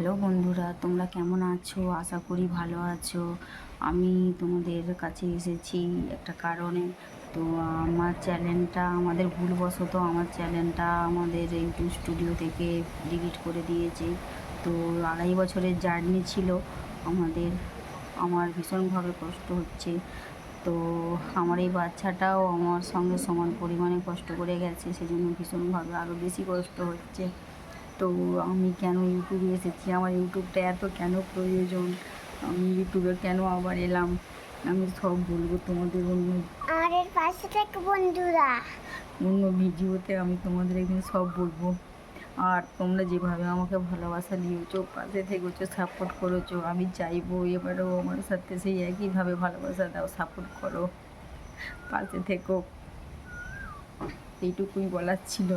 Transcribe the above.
Hello বন্ধুরা, তোমরা কেমন আছো? আশা করি ভালো আছো। আমি তোমাদের কাছে এসেছি একটা কারণে। তো আমার চ্যানেলটা, আমাদের ভুলবশত আমার চ্যানেলটা আমাদের ইউটিউব স্টুডিও থেকে ডিলিট করে দিয়েছে। তো আড়াই বছরের জার্নি ছিল। আমাদের, আমার ভীষণভাবে কষ্ট হচ্ছে। তো আমার এই বাচ্চাটাও আমার সঙ্গে সমান পরিমাণে কষ্ট করে গেছে, সেজন্য ভীষণভাবে আরও বেশি কষ্ট হচ্ছে। তো আমি কেন ইউটিউবে এসেছি? আমার ইউটিউবটা এত কেন প্রয়োজন? আমি ইউটিউবে কেন আবার এলাম? আমি সব বলব তোমাদের অন্য আমাদের পাশে থেকে বন্ধুরা। অন্য ভিডিওতে আমি তোমাদের একদিন সব বলব। আর তোমরা যেভাবে আমাকে ভালোবাসা দিয়েছ পাশে থেকেছো সাপোর্ট করেছ আমি চাইব এবারেও আমার সাথে সেই একইভাবে ভালোবাসা দাও সাপোর্ট করো। পাশে থেকো। এইটুকুই বলার ছিল।